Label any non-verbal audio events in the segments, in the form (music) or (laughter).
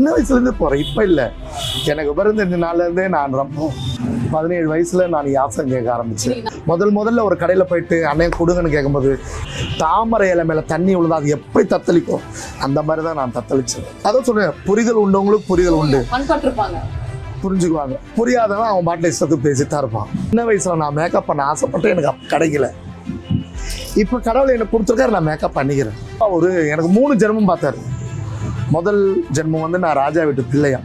சின்ன வயசுலேருந்து போகிறேன் இப்போ இல்லை. எனக்கு விவரம் தெரிஞ்ச நாள்லேருந்தே நான் ரொம்ப பதினேழு வயசுல நான் யாசம் கேட்க ஆரம்பிச்சேன். முதல் முதல்ல ஒரு கடையில் போயிட்டு அண்ணன் கொடுங்கன்னு கேட்கும்போது தாமரை இலை மேலே தண்ணி விழுந்தா அது எப்படி தத்தளிக்கும்? அந்த மாதிரி தான் நான் தத்தளிச்சேன். அதான் சொல்றேன் புரிதல் உண்டவங்களுக்கு புரிதல் உண்டு. புரிஞ்சுக்குவாங்க. புரியாதவன் அவன் பாட்டில் இஷ்டத்துக்கு பேசிட்டு தான் இருப்பான். சின்ன வயசுல நான் மேக்கப் பண்ண ஆசைப்பட்டு எனக்கு கிடைக்கல. இப்போ கடவுள் எனக்கு கொடுத்துருக்காரு நான் மேக்கப் பண்ணிக்கிறேன். ஒரு எனக்கு மூணு ஜென்மம் பார்த்தாரு. முதல் ஜென்மம் வந்து நான் ராஜா வீட்டு பிள்ளையா.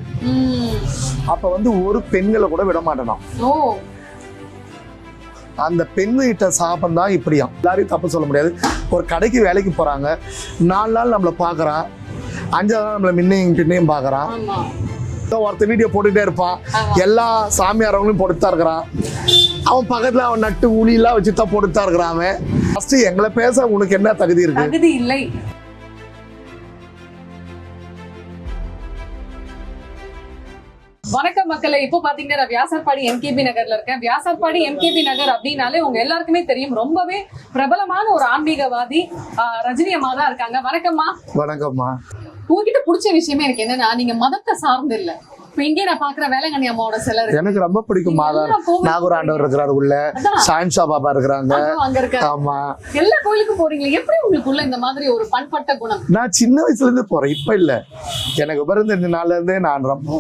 அப்போ வந்து ஒரு பெண்களை கூட விட மாட்டேன் நான். ஓ. அந்த பெண்ணிட்ட சாபம் தான் இப்படியாம். எல்லாரையும் தப்பு சொல்ல முடியாது. ஒரு கடைக்கு வேலைக்கு போறாங்க. நாலு நாள் நம்மளை பார்க்கறான். அஞ்சாவது நாள் நம்மளை முன்னையும் பின்னையும் பார்க்கறான். ஆமா. ஒருத்தன் வீடியோ போட்டுக்கிட்டே இருப்பான். எல்லா சாமியாரவங்களையும் போட்டு தான் இருக்கிறான். அவன் பக்கத்துல அவன் நட்டு உளியெல்லாம் வச்சு தான் போட்டு தான் இருக்கிறான் அவன். ஃபர்ஸ்ட் எங்களை பேச உனக்கு என்ன தகுதி இருக்கு? தகுதி இல்லை. வணக்கம் மக்களே. இப்போ பாத்தீங்கன்னா வியாசர்பாடி எம்கேபி நகர்ல இருக்கேன். வியாசர்பாடி எம்கேபி நகர் அப்படின்னாலே உங்க எல்லாருக்குமே தெரியும். ரொம்பவே பிரபலமான ஒரு ஆன்மீகவாதி ரஜினி அம்மா தான் இருக்காங்க. வணக்கம்மா. வணக்கம்மா. உங்ககிட்ட பிடிச்ச விஷயமே எனக்கு என்னன்னா நீங்க மதத்தை சார்ந்து இல்ல. எனக்கு ரொம்ப பிடிக்கும் மாதா. நாகூர் ஆண்டவர் இருக்கிறாரு உள்ள. சாயன்ஷா பாபா இருக்கிறாங்க. ஆமா. எல்லா கோயிலுக்கும் போறீங்களே? எப்படி உங்களுக்குள்ள இந்த மாதிரி ஒரு பண்பட்ட குணம்? நான் சின்ன வயசுல இருந்து போறேன். இப்ப இல்ல. எனக்கு தெரிஞ்ச நாள்ல இருந்தே நான் ரொம்ப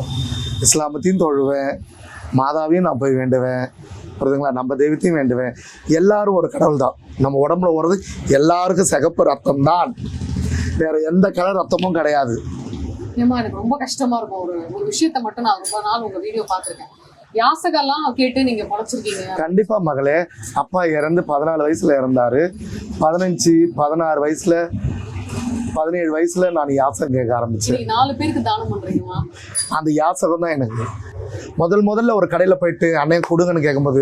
இஸ்லாமத்தையும் தொழுவேன் மாதாவையும் நான் போய் வேண்டுவேன் புரியுதுங்களா? நம்ம தெய்வத்தையும் வேண்டுவேன். எல்லாரும் ஒரு கடவுள் தான். நம்ம உடம்புல ஓடுறது எல்லாருக்கும் சிகப்பு ரத்தம் தான். வேற எந்த கலர் ரத்தமும் கிடையாது. ஏமா எனக்கு ரொம்ப கஷ்டமா இருக்கும். ஒரு ஒரு விஷயத்த மட்டும் நான் ரொம்ப நாள் உங்க வீடியோ பார்த்திருக்கேன். யாசகெல்லாம் கேட்டு நீங்க பொழைச்சிருக்கீங்க கண்டிப்பா மகளே அப்பா இறந்து பதினாலு வயசுல இறந்தாரு. பதினஞ்சு பதினாறு வயசுல பதினேழு வயசுல நான் யாசகம் கேட்க ஆரம்பிச்சேன். நாலு பேருக்கு தானம் பண்றீங்கம்மா. அந்த யாசகம் தான் எனக்கு. முதல் முதல்ல ஒரு கடையில் போயிட்டு அண்ணன் கொடுங்கன்னு கேட்கும்போது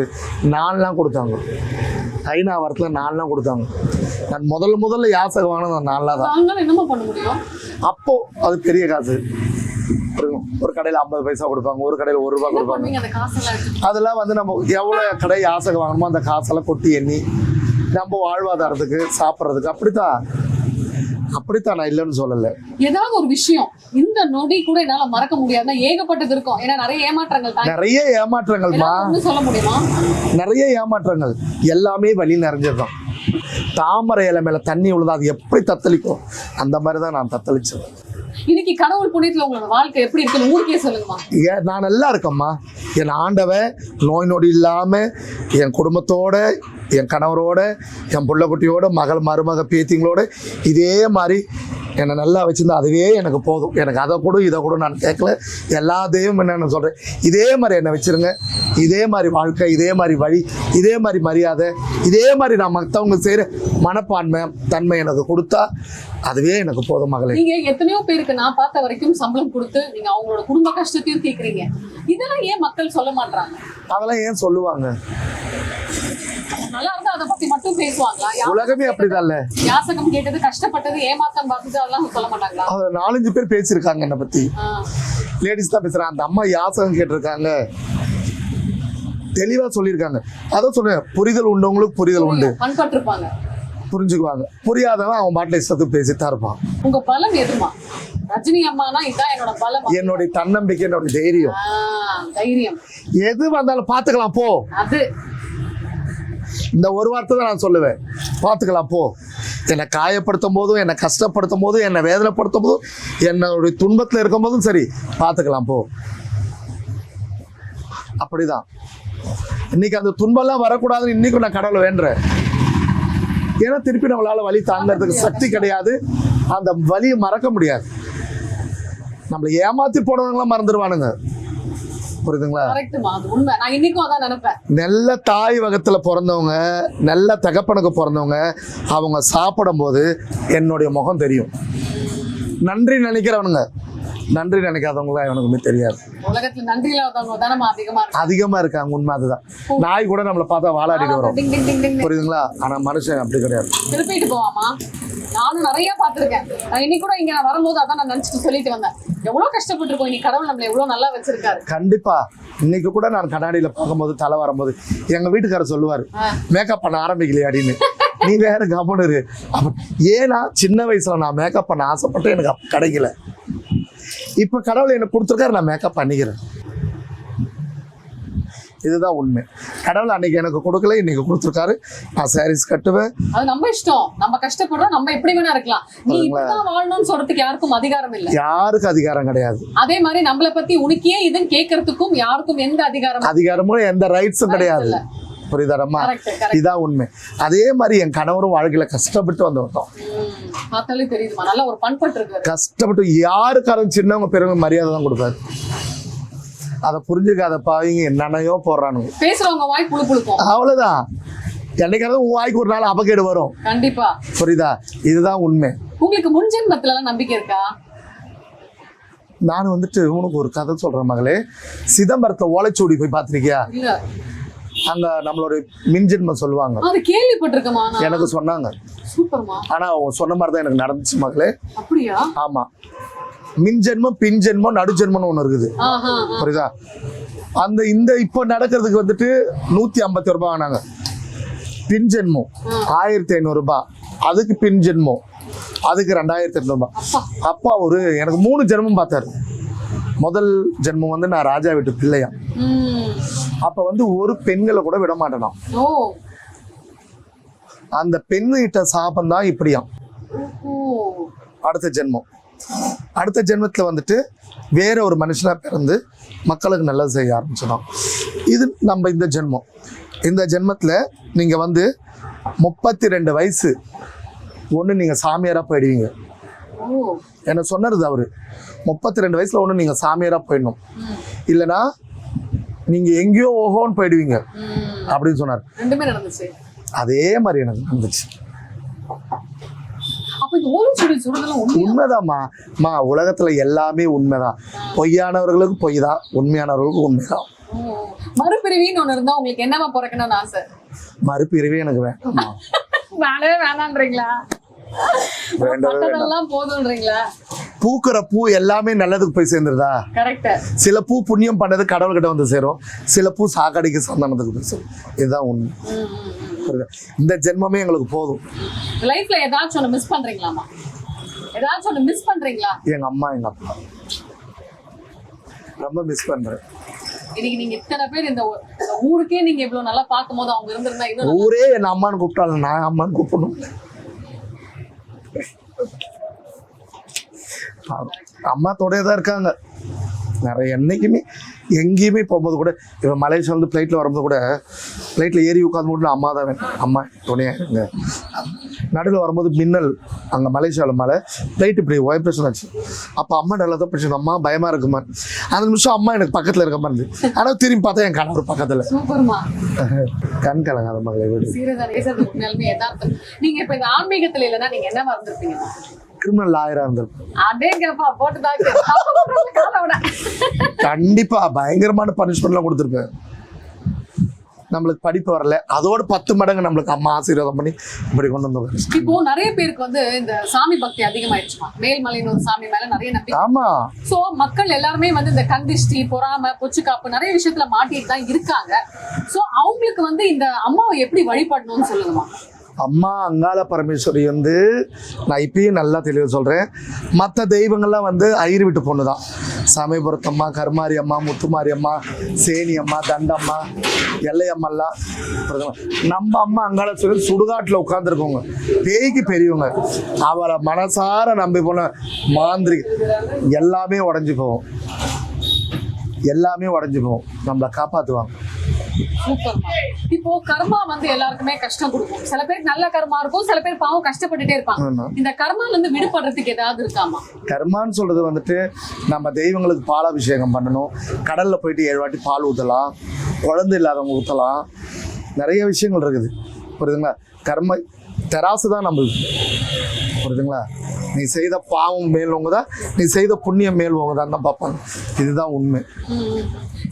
நான்லாம் கொடுத்தாங்க. ஐநா வாரத்தில் நான்லாம் கொடுத்தாங்க. நான் முதல் முதல்ல யாசகம் வாங்கினது அந்த நான்லாம் தான். அப்போ அது பெரிய காசு? ஒரு கடையில் ஐம்பது பைசா கொடுப்பாங்க ஒரு கடையில் ஒரு ரூபா கொடுப்பாங்க. அதெல்லாம் வந்து நம்ம எவ்வளோ கடை யாசகம் வாங்கணுமோ அந்த காசெல்லாம் கொட்டி எண்ணி நம்ம வாழ்வாதாரத்துக்கு சாப்பிட்றதுக்கு அப்படித்தான். அப்படித்தான் நான் இல்லைன்னு சொல்லலை. ஏதாவது ஒரு விஷயம் இந்த நொடி கூட என்னால மறக்க முடியாதுன்னா ஏகப்பட்டது இருக்கும். ஏன்னா நிறைய ஏமாற்றங்கள் நிறைய ஏமாற்றங்கள்மா. சொல்ல முடியுமா? நிறைய ஏமாற்றங்கள். எல்லாமே வழி நிறைஞ்சதுதான். தாமரை இலை மேல தண்ணி விழுந்தா அது எப்படி தத்தளிக்கும்? அந்த மாதிரி தான் நான் தத்தளிச்சேன் இன்னைக்கு கடவுள் புண்ணியத்துல உங்களோட வாழ்க்கை எப்படி இருக்குன்னு ஊருக்கே சொல்லுங்கம்மா. நான் நல்லா இருக்கேம்மா. என் ஆண்டவன் நோய் நொடி இல்லாம என் குடும்பத்தோட என் கணவரோட என் புள்ள குட்டியோட மகள் மருமக பேத்திங்களோட இதே மாதிரி என்னை நல்லா வச்சிருந்தா அதுவே எனக்கு போதும். எனக்கு அதை கூட இதை கூட நான் கேட்கல. எல்லாத்தையும் என்னென்னு சொல்கிறேன் இதே மாதிரி என்னை வச்சிருங்க. இதே மாதிரி வாழ்க்கை இதே மாதிரி வழி இதே மாதிரி மரியாதை இதே மாதிரி நான் மற்றவங்க செய்கிற மனப்பான்மை தன்மை எனக்கு கொடுத்தா அதுவே எனக்கு போதும் மகளே. நீங்க எத்தனையோ பேருக்கு நான் பார்த்த வரைக்கும் சம்பளம் கொடுத்து நீங்க அவங்களோட குடும்ப கஷ்டத்தையும் தீர்க்கறீங்க. இதெல்லாம் ஏன் மக்கள் சொல்ல மாட்டாங்க அதெல்லாம் ஏன் சொல்லுவாங்க? அதை பத்தி மட்டும் பேசுவாங்களா? உலகமே அப்படிதான்ல. யாசகம் கேட்டது கஷ்டப்பட்டது ஏமாத்தம் பார்த்தது அதெல்லாம் சொல்ல மாட்டாங்களா? நாலஞ்சு பேர் பேசியிருக்காங்க என்னை பத்தி. லேடிஸ் தான் பேசுறாங்க. அந்த அம்மா யாசகம் கேட்டிருக்காங்க. தெளிவா சொல்லியிருக்காங்க. அதான் சொல்றேன் புரிதல் உண்டவங்களுக்கு புரிதல் உண்டு. புரிஞ்சுக்குவாங்க. புரியாதவன் அவன் பாட்டில் இஷ்டத்துக்கு பேசிட்டு தான் இருப்பான். உங்க பலம் எதுமா? ரஜினி அம்மானா இதான் என்னோட பலம்? என்னுடைய தன்னம்பிக்கை என்னுடைய தைரியம். தைரியம். எது வந்தாலும் பார்த்துக்கலாம் போ. அது. இந்த ஒரு வார்த்தை தான் நான் சொல்லுவேன். பார்த்துக்கலாம் போ. என்னை காயப்படுத்தும் போதும் என்னை கஷ்டப்படுத்தும் போதும் என்னை வேதனைப்படுத்தும் போதும் என்னுடைய துன்பத்தில் இருக்கும் போதும் சரி பார்த்துக்கலாம் போ. அப்படிதான். இன்னைக்கு அந்த துன்பம்லாம் வரக்கூடாதுன்னு இன்னைக்கும் நான் கடவுளை வேண்டுறேன். ஏன்னா திருப்பி நம்மளால வழி தாங்கிறதுக்கு சக்தி கிடையாது. அந்த வலியை மறக்க முடியாது. நம்மளை ஏமாத்தி போனவங்களாம் மறந்துடுவானுங்க புரியுதுங்களா? நல்ல தாய் வகத்துல பிறந்தவங்க நல்ல தகப்பனுக்கு பிறந்தவங்க அவங்க சாப்பிடும்போது என்னுடைய முகம் தெரியும். நன்றி நினைக்கிறவனுங்க. நன்றி நினைக்காதவங்க எனக்குமே தெரியாது. அதிகமா இருக்கு அதிகமா இருக்காங்க உண்மை அதுதான். நாய் கூட நம்மளை பார்த்தா வாழாடிட்டு வரும். புரியுதுங்களா? ஆனா மனுஷன் அப்படி கிடையாது. திருப்பிட்டு போவாமா நானும் நிறைய பார்த்திருக்கேன். இன்னைக்கு கூட இங்க நான் வரும்போது அதான் நான் நினைச்சிட்டு சொல்லிட்டு வந்தேன். எவ்வளவு கஷ்டப்பட்டிருக்கோம் இன்னைக்கு கடவுள் நம்மள எவ்வளவு நல்லா வச்சிருக்காரு. கண்டிப்பா. இன்னைக்கு கூட நான் கண்ணாடியில பார்க்கும்போது தலை வரும்போது எங்க வீட்டுக்காரர் சொல்லுவாரு. மேக்கப் பண்ண ஆரம்பிக்கலையே அப்படின்னு. நீ வேற கவனம் இரு ஏன்னா சின்ன வயசுல நான் மேக்கப் பண்ண ஆசைப்பட்டு எனக்கு கிடைக்கல. இப்போ கடவுள் எனக்கு கொடுத்துருக்காரு நான் மேக்கப் பண்ணிக்கிறேன். இதுதான் உண்மை. கடவுள் அன்னைக்கு எனக்கு கொடுக்கல இன்னைக்கு கொடுத்துருக்காரு. நான் சாரீஸ் கட்டுவேன். அது நம்ம இஷ்டம். நம்ம கஷ்டப்படுறோம் நம்ம எப்படி வேணா இருக்கலாம். நீ இப்படிதான் வாழணும்னு சொல்றதுக்கு யாருக்கும் அதிகாரம் இல்ல. யாருக்கு அதிகாரம் கிடையாது. அதே மாதிரி நம்மள பத்தி உனக்கே இதுன்னு கேட்கறதுக்கும் யாருக்கும் எந்த அதிகாரமும் அதிகாரமும் எந்த ரைட்ஸும் கிடையாது. கரெக்ட் இதான் உண்மை. அதே மாதிரி என் கணவரும் வாழ்க்கையில கஷ்டப்பட்டு வந்து வந்தோம் பார்த்தாலே தெரியுதுமா நல்ல ஒரு பண்பட்டு இருக்காரு. கஷ்டப்பட்டு யாருக்காரும் சின்னவங்க பெரியவங்க மரியாதை தான் கொடுப்பாரு. அதை புரிஞ்சுக்காத பாவிங்க என்னென்னையோ போடுறானுங்க. பேசுறவங்க வாய் புழு புழுக்கும். அவ்வளவுதான். என்னைக்காவது உன் வாய்க்கு ஒரு நாள் அபகேடு வரும். கண்டிப்பா. புரியுதா? இதுதான் உண்மை. உங்களுக்கு முன்ஜென்மத்துல நம்பிக்கை இருக்கா? நான் வந்துட்டு உனக்கு ஒரு கதை சொல்றேன் மகளே. சிதம்பரத்தை ஓலைச்சூடி போய் பார்த்திருக்கியா? இல்ல. அங்க நம்மளோட மின்ஜென்மம் சொல்லுவாங்க. எனக்கு சொன்னாங்க. ஆனா அவங்க சொன்ன மாதிரி தான் எனக்கு நடந்துச்சு மகளே ஆமா. மின்ஜென்மம் பின்ஜென்மம் நடுஜென்மம்னு ஒன்று இருக்குது. புரியுதா? அந்த இந்த இப்போ நடக்கிறதுக்கு வந்துட்டு நூத்தி ஐம்பத்தி ரூபாய் ஆனாங்க. பின் ஜென்மம் ஆயிரத்தி ஐநூறு ரூபாய். அதுக்கு பின் ஜென்மம் அதுக்கு ரெண்டாயிரத்தி எட்நூறுபா அப்பா. ஒரு எனக்கு மூணு ஜென்மம் பார்த்தாரு. முதல் ஜென்மம் வந்து நான் ராஜா வீட்டு பிள்ளையா அப்ப வந்து ஒரு பெண்களை கூட விட மாட்டேனாம். அந்த பெண்ணிட்ட சாபம் தான் இப்படியாம் அடுத்த ஜென்மம். அடுத்த ஜென்மத்தில் வந்துட்டு வேற ஒரு மனுஷனாக பிறந்து மக்களுக்கு நல்லது செய்ய ஆரம்பிச்சிடும் இது நம்ம இந்த ஜென்மம். இந்த ஜென்மத்தில் நீங்கள் வந்து முப்பத்தி ரெண்டு வயசு. ஒன்று நீங்கள் சாமியாராக போயிடுவீங்க. என்ன சொன்னது அவர். முப்பத்தி ரெண்டு வயசில் ஒன்று நீங்கள் சாமியாராக போயிடணும். ம். நீங்கள் எங்கேயோ ஓஹோன்னு போயிடுவீங்க. அப்படின்னு சொன்னார். அதே மாதிரி எனக்கு நடந்துச்சு. அப்ப இந்த ஓலைச்சுவடி சொல்றதெல்லாம் உண்மை உண்மைதாம்மா. மா உலகத்துல எல்லாமே உண்மைதான் பொய்யானவர்களுக்கு பொய் தான். உண்மையானவர்களுக்கு உண்மைதான் ஓ. மறுபிறவின்னு ஒண்ணு இருந்தா உங்களுக்கு என்னவா பிறக்கணும்னு ஆசை? மறுபிறவே எனக்கு வேண்டாம்மா. (laughs) வேணவே வேணான்றீங்களா? போதும்ன்றீங்களா பூக்கிற பூ எல்லாமே நல்லதுக்கு போய் சேர்ந்துருதா? சில பூ புண்ணியம் பண்ணது கடவுள்கிட்ட வந்து சேரும். சில பூ சாக்கடைக்கு சந்தானத்துக்கு போய் சேரும். இதுதான் உண்மை? இந்த ஜென்மமே எங்களுக்கு போதும். லைஃப்ல ஏதாச்சும் ஒண்ணு மிஸ் பண்றீங்களாமா ஏதாச்சும் ஒண்ணு மிஸ் பண்றீங்களா? எங்க அம்மா எங்க அப்பா. ரொம்ப மிஸ் பண்றேன். இன்னைக்கு நீங்க இத்தனை பேர் இந்த ஊருக்கே நீங்க இவ்வளவு நல்லா பார்க்கும் போது அவங்க இருந்திருந்தா ஊரே என்ன அம்மான்னு கூப்பிட்டாலும் நான் அம்மான்னு கூப்பிடணும். அம்மா தொடையே தான் இருக்காங்க. நிறைய என்னைக்குமே எங்கேயுமே போகும்போது கூட இப்போ மலேசியா வந்து ஃப்ளைட்டில் வரும்போது கூட ஃப்ளைட்டில் ஏறி உட்காந்து மட்டும் அம்மா தான் வேணும். அம்மா துணையாக இருங்க. நடுவில் வரும்போது மின்னல் அங்கே மலேசியாவில் மலை ஃப்ளைட் இப்படி வைப்ரேஷன் ஆச்சு. அப்போ அம்மா நல்லா தான் பிரச்சனை அம்மா பயமாக இருக்குமா அந்த நிமிஷம் அம்மா எனக்கு பக்கத்தில் இருக்க மாதிரி ஆனால் திரும்பி பார்த்தா என் கணவர் பக்கத்தில். கண் கலங்காத மகளை விடு. நீங்க இப்ப இந்த ஆன்மீகத்துல இல்லைன்னா நீங்க என்ன இருந்திருப்பீங்க கிரிமினல் விட. கண்டிப்பா பயங்கரமான பனிஷ்மெண்ட்லாம் கொடுத்துருப்பேன். நம்மளுக்கு படிப்பு வரல. அதோட பத்து மடங்கு நம்மளுக்கு அம்மா ஆசீர்வாதம் பண்ணி இப்படி கொண்டு வந்து இப்போ நிறைய பேருக்கு வந்து இந்த சாமி பக்தி அதிகமாயிடுச்சுமா மேல்மலைன்னு ஒரு சாமி மேல நிறைய நம்பிக்கை. ஆமா. சோ மக்கள் எல்லாருமே வந்து இந்த கந்திஷ்டி பொறாம பொச்சுக்காப்பு நிறைய விஷயத்துல மாட்டிட்டு தான் இருக்காங்க. சோ அவங்களுக்கு வந்து இந்த அம்மாவை எப்படி வழிபடணும்னு சொல்லுங்கம்மா. அம்மா அங்காள பரமேஸ்வரி வந்து நான் இப்பயும் நல்லா தெளிவாக சொல்கிறேன் மற்ற தெய்வங்கள்லாம் வந்து ஐயர் விட்டு பொண்ணு தான் சமயபுரத்தம்மா கருமாரி அம்மா முத்துமாரி அம்மா சேனி அம்மா தண்டம்மா எல்லையம்மாலாம் நம்ம அம்மா அங்காள சொல்லி சுடுகாட்டில் உட்காந்துருக்கோங்க பேய்க்கு பெரியவங்க. அவளை மனசார நம்பி போன மாந்திரி எல்லாமே உடஞ்சி போகும். எல்லாமே உடஞ்சி போகும். நம்மளை காப்பாற்றுவாங்க சூப்பர்மா. இப்போ கர்மா வந்து எல்லாருக்குமே கஷ்டம் கொடுக்கும். சில பேர் நல்ல கர்மா இருக்கும் சில பேர் பாவம் கஷ்டப்பட்டுட்டே இருப்பாங்க. இந்த கர்மால இருந்து விடுபடுறதுக்கு ஏதாவது இருக்காமா? கர்மான்னு சொல்றது வந்துட்டு நம்ம தெய்வங்களுக்கு பாலாபிஷேகம் பண்ணணும். கடல்ல போயிட்டு ஏழு வாட்டி பால் ஊற்றலாம் குழந்தை இல்லாதவங்க ஊற்றலாம் நிறைய விஷயங்கள் இருக்குது. புரியுதுங்களா? கர்ம தெராசு தான் நம்மளுக்கு புரியுதுங்களா? நீ செய்த பாவம் மேல்வங்க தான் நீ செய்த புண்ணியம் மேல்வங்க தான் தான் பார்ப்பாங்க. இதுதான் உண்மை.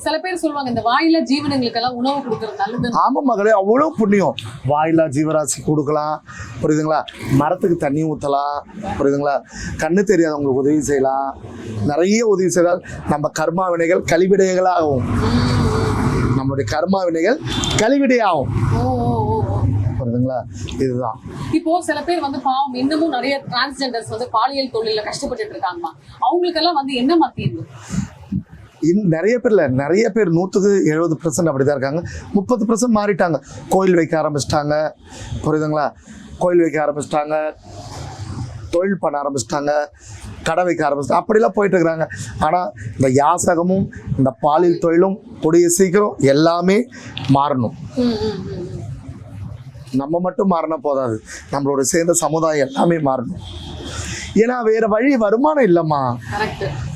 சில பேர் சொல்லுவாங்க இந்த வாயில ஜீவனங்களுக்கெல்லாம் உணவு கொடுக்கறது ஆமாம் மகளே அவ்வளோ புண்ணியம். வாயிலா ஜீவராசி கொடுக்கலாம். புரியுதுங்களா? மரத்துக்கு தண்ணி ஊற்றலாம் புரியுதுங்களா? கண்ணு தெரியாதவங்களுக்கு உதவி செய்யலாம். நிறைய உதவி செய்தால் நம்ம கர்மா வினைகள் கழிவிடைகளாகும். நம்மளுடைய கர்மா வினைகள் கழிவிடையாகும். புரியுதுங்களா இதுதான். இப்போ சில பேர் வந்து பாவம் இன்னமும் நிறைய டிரான்ஸ்ஜெண்டர்ஸ் வந்து பாலியல் தொழில கஷ்டப்பட்டுட்டு இருக்காங்கம்மா. அவங்களுக்கெல்லாம் வந்து என்ன தீர்வு இன் நிறைய பேர்ல நிறைய பேர் நூற்றுக்கு எழுபது பர்சன்ட் அப்படி தான் இருக்காங்க. முப்பது பர்சன்ட் மாறிட்டாங்க. கோயில் வைக்க ஆரம்பிச்சிட்டாங்க. புரியுதுங்களா? கோயில் வைக்க ஆரம்பிச்சிட்டாங்க. தொழில் பண்ண ஆரம்பிச்சிட்டாங்க. கடை வைக்க ஆரம்பிச்சிட்டாங்க அப்படிலாம் போயிட்டு இருக்கிறாங்க. ஆனால் இந்த யாசகமும் இந்த பாலியல் தொழிலும் கூடிய சீக்கிரம் எல்லாமே மாறணும். நம்ம மட்டும் மாறினா போதாது. நம்மளோட சேர்ந்த சமுதாயம் எல்லாமே மாறணும். ஏன்னா வேற வழி வருமானம் இல்லைம்மா.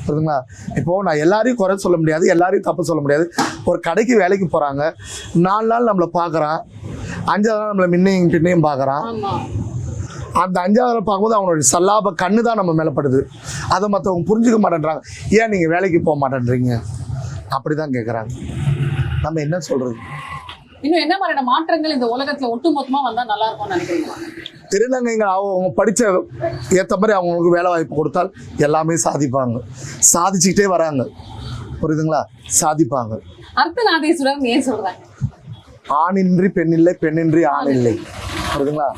புரியுதுங்களா? இப்போ நான் எல்லாரையும் குறை சொல்ல முடியாது எல்லாரையும் தப்பு சொல்ல முடியாது. ஒரு கடைக்கு வேலைக்கு போறாங்க. நாலு நாள் நம்மளை பார்க்குறான் அஞ்சாவது நாள் நம்மளை முன்னையும் பின்னையும் பார்க்குறான் அந்த அஞ்சாவது பார்க்கும்போது அவனுடைய சல்லாப கண்ணு தான் நம்ம மேலே படுது. அதை மற்றவங்க புரிஞ்சுக்க மாட்டேன்றாங்க. ஏன் நீங்கள் வேலைக்கு போக மாட்டேன்றீங்க? அப்படி தான் கேட்குறாங்க நம்ம என்ன சொல்கிறது இன்னும் என்ன மாதிரியான மாற்றங்கள் இந்த உலகத்துல ஒட்டுமொத்தமா வந்தா நல்லா இருக்கும்னு நினைக்கிறீங்க? திருநங்கைங்க அவங்க படித்த ஏற்ற மாதிரி அவங்களுக்கு வேலை வாய்ப்பு கொடுத்தால் எல்லாமே சாதிப்பாங்க. சாதிச்சுக்கிட்டே வராங்க. புரியுதுங்களா? சாதிப்பாங்க. அர்த்தநாதீஸ்வரர் ஏன் சொல்றேன் ஆணின்றி பெண்ணில்லை பெண்ணின்றி ஆண் இல்லை புரியுதுங்களா?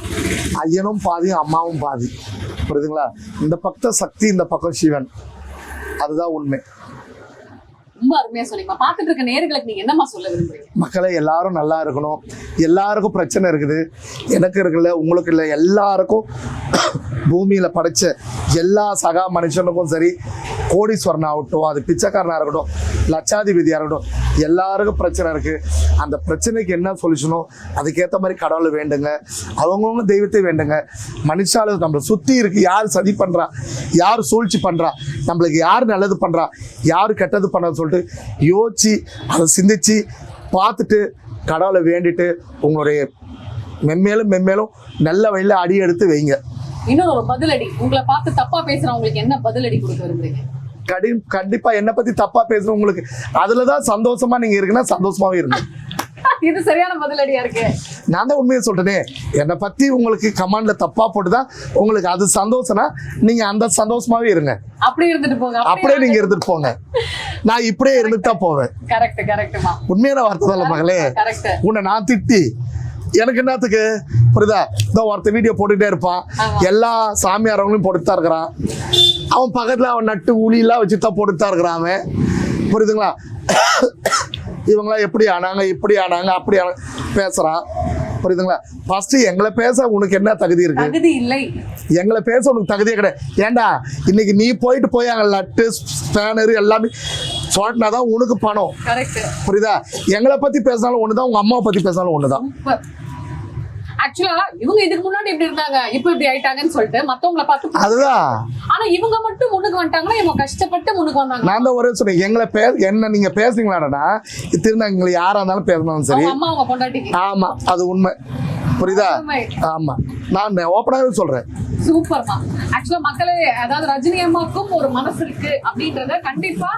ஐயனும் பாதி அம்மாவும் பாதி. புரியுதுங்களா? இந்த பக்கம் சக்தி இந்த பக்கம் சிவன். அதுதான் உண்மை. ரொம்ப அருமையா சொன்னீங்க. பாத்துட்டு இருக்க நேர்களுக்கு நீங்க என்னம்மா சொல்ல விரும்புறீங்க? மக்களை எல்லாரும் நல்லா இருக்கணும். எல்லாருக்கும் பிரச்சனை இருக்குது. எனக்கு இருக்குல்ல உங்களுக்கு இல்லை எல்லாருக்கும் (coughs) பூமியில் படைச்ச எல்லா சகா மனுஷனுக்கும் சரி கோடீஸ்வரன் ஆகட்டும் அது பிச்சைக்காரனாக இருக்கட்டும் லட்சாதிபதியாக இருக்கட்டும் எல்லாருக்கும் பிரச்சனை இருக்குது அந்த பிரச்சனைக்கு என்ன சொல்யூஷனோ அதுக்கேற்ற மாதிரி கடவுளை வேண்டுங்க. அவங்கவுங்க தெய்வத்தை வேண்டுங்க. மனுஷால நம்மளை சுற்றி இருக்குது யார் சதி பண்ணுறா யார் சூழ்ச்சி பண்ணுறா நம்மளுக்கு யார் நல்லது பண்ணுறா யார் கெட்டது பண்ணுறா சொல்லிட்டு யோசிச்சு அதை சிந்திச்சு பார்த்துட்டு கடவுளை வேண்டிட்டு உங்களுடைய மென்மேலும் மென்மேலும் நல்ல வழியில் அடி எடுத்து வைங்க. இன்னொரு ஒரு பதிலடி. உங்களை பார்த்து தப்பா பேசுறவங்களுக்கு என்ன பதிலடி கொடுக்க விரும்புறீங்க? கடி கண்டிப்பா என்னை பத்தி தப்பா பேசுற உங்களுக்கு அதுல தான் சந்தோஷமா நீங்க இருக்குன்னா சந்தோஷமாவே இருங்க. இது சரியான பதிலடியா இருக்கு. நான் தான் உண்மையை சொல்றேனே. என்னை பத்தி உங்களுக்கு கமாண்ட்ல தப்பா போட்டுதான் உங்களுக்கு அது சந்தோஷம்னா நீங்க அந்த சந்தோஷமாவே இருங்க. அப்படி இருந்துட்டு போங்க. அப்படியே நீங்க இருந்துட்டு போங்க. நான் இப்படியே இருந்துட்டு தான் போவேன். கரெக்ட் கரெக்ட்மா உண்மையான வார்த்தை தான் மகளே? கரெக்ட் உன்னை நான் திட்டி எனக்கு என்னத்துக்கு? புரியுதா? இந்த ஒருத்தன் வீடியோ போட்டுட்டே இருப்பான். எல்லா சாமியாரவங்களையும் போட்டுட்டு தான் இருக்கிறான். அவன் பக்கத்துல அவன் நட்டு உளியெல்லாம் வச்சு தான் போட்டுட்டு தான் இருக்கிறான் அவன். புரியுதுங்களா? இவங்களாம் எப்படி ஆனாங்க இப்படி ஆனாங்க அப்படி ஆனாங்க பேசுறான். புரியுதுங்களா? ஃபர்ஸ்ட் எங்களை பேச உனக்கு என்ன தகுதி இருக்கு? தகுதி இல்லை. எங்களை பேச உனக்கு தகுதியே கிடையாது. ஏன்டா இன்னைக்கு நீ போயிட்டு போய் அங்கே லட்டு ஸ்பேனர் எல்லாமே சொன்னா தான் உனக்கு பணம். கரெக்ட் புரியுதா? எங்களை பத்தி பேசினாலும் ஒண்ணுதான் உங்க அம்மாவை பத்தி பேசினாலும் ஒண்ணுதான். ஆக்சுவலா இவங்க இதுக்கு முன்னாடி இப்படி இருந்தாங்க இப்போ இப்படி ஆயிட்டாங்கன்னு சொல்லிட்டு மத்தவங்கள பார்த்து அதுதான். ஆனா இவங்க மட்டும் முன்னுக்கு வந்துட்டாங்கன்னா இவங்க கஷ்டப்பட்டு முன்னுக்கு வந்தாங்க நான் தான் ஒரே சொன்னேன் எங்களை பே என்ன நீங்க பேசுறீங்களாடா திரும்ப எங்களை யாரா இருந்தாலும் பேசணும் சரி. அம்மா அவங்க பொண்டாட்டிக்கு. ஆமா அது உண்மை. புரியுதா. ஆமா நான் ஓப்பனாகவே சொல்றேன். சூப்பர்மா. ஆக்சுவலா மக்களே அதாவது ரஜினி அம்மாக்கும் ஒரு மனசு இருக்கு அப்படின்றத கண்டிப்பா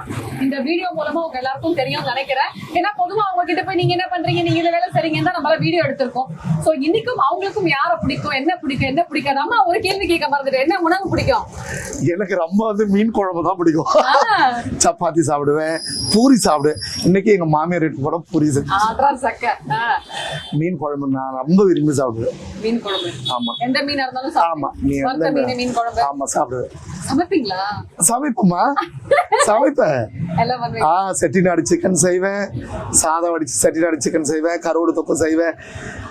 இந்த வீடியோ மூலமா உங்க எல்லாருக்கும் தெரியும் நினைக்கிறேன். ஏன்னா பொதுவா அவங்க கிட்ட போய் நீங்க என்ன பண்றீங்க? நீங்க இந்த வேலை சரிங்க தான் நம்மளால வீடியோ எடுத்திருக்கோம். சோ இன்னைக்கும் அவங்களுக்கும் யாரை பிடிக்கும்? என்ன பிடிக்கும்? என்ன பிடிக்காது? அம்மா ஒரு கேள்வி கேட்க மறந்துட்டு என்ன உணவு பிடிக்கும்? எனக்கு ரொம்ப வந்து மீன் குழம்பு தான் பிடிக்கும். சப்பாத்தி சாப்பிடுவேன். பூரி சாப்பிடுவேன். இன்னைக்கு எங்க மாமியார் வீட்டு கூட பூரி மீன் குழம்பு நான் ரொம்ப விரும்பி சாப்பிடுவேன். மீன் குழம்பு. ஆமா. எந்த மீனா இருந்தாலும் ஆமா. நீ ஆமா சாப்பிடுவேன். சமைப்பீங்களா? சமைப்போமா சமைப்பேன். ஆ செட்டிநாடு சிக்கன் செய்வேன். சாதம் அடிச்சு செட்டிநாடு சிக்கன் செய்வேன். கருவாடு தொக்கு செய்வேன்.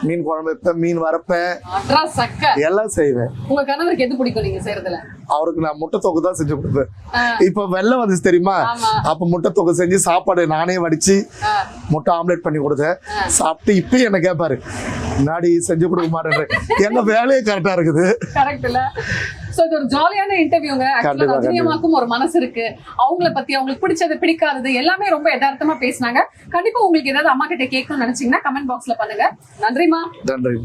மீன் குழம்பு வைப்பேன் மீன் சக்க. எல்லாம் செய்வேன். உங்க கணவருக்கு எது பிடிக்கும் நீங்க செய்யறதுல அவருக்கு நான் முட்டை தொக்கு தான் செஞ்சு கொடுப்பேன். இப்போ வெள்ளம் வந்துச்சு தெரியுமா. அப்ப முட்டை தொக்கு செஞ்சு சாப்பாடு நானே வடிச்சு முட்டை ஆம்லெட் பண்ணி கொடுத்தேன். சாப்பிட்டு இப்பயும் என்ன கேட்பாரு? முன்னாடி செஞ்சு கொடுக்க மாட்டேன் எங்க வேலையே கரெக்டா இருக்குது. சோ இது ஒரு ஜாலியான இன்டர்வியூங்க ஆக்சுவலா கண்டிப்பா, ரஜினி அம்மாக்கும் ஒரு மனசு இருக்கு. அவங்கள பத்தி அவங்களுக்கு பிடிச்சது பிடிக்காதது எல்லாமே ரொம்ப யதார்த்தமா பேசினாங்க. கண்டிப்பா உங்களுக்கு ஏதாவது அம்மா கிட்ட கேட்கணும்னு நினைச்சீங்கன்னா கமெண்ட் பாக்ஸ்ல பண்ணுங்க. நன்றிமா நன்றி.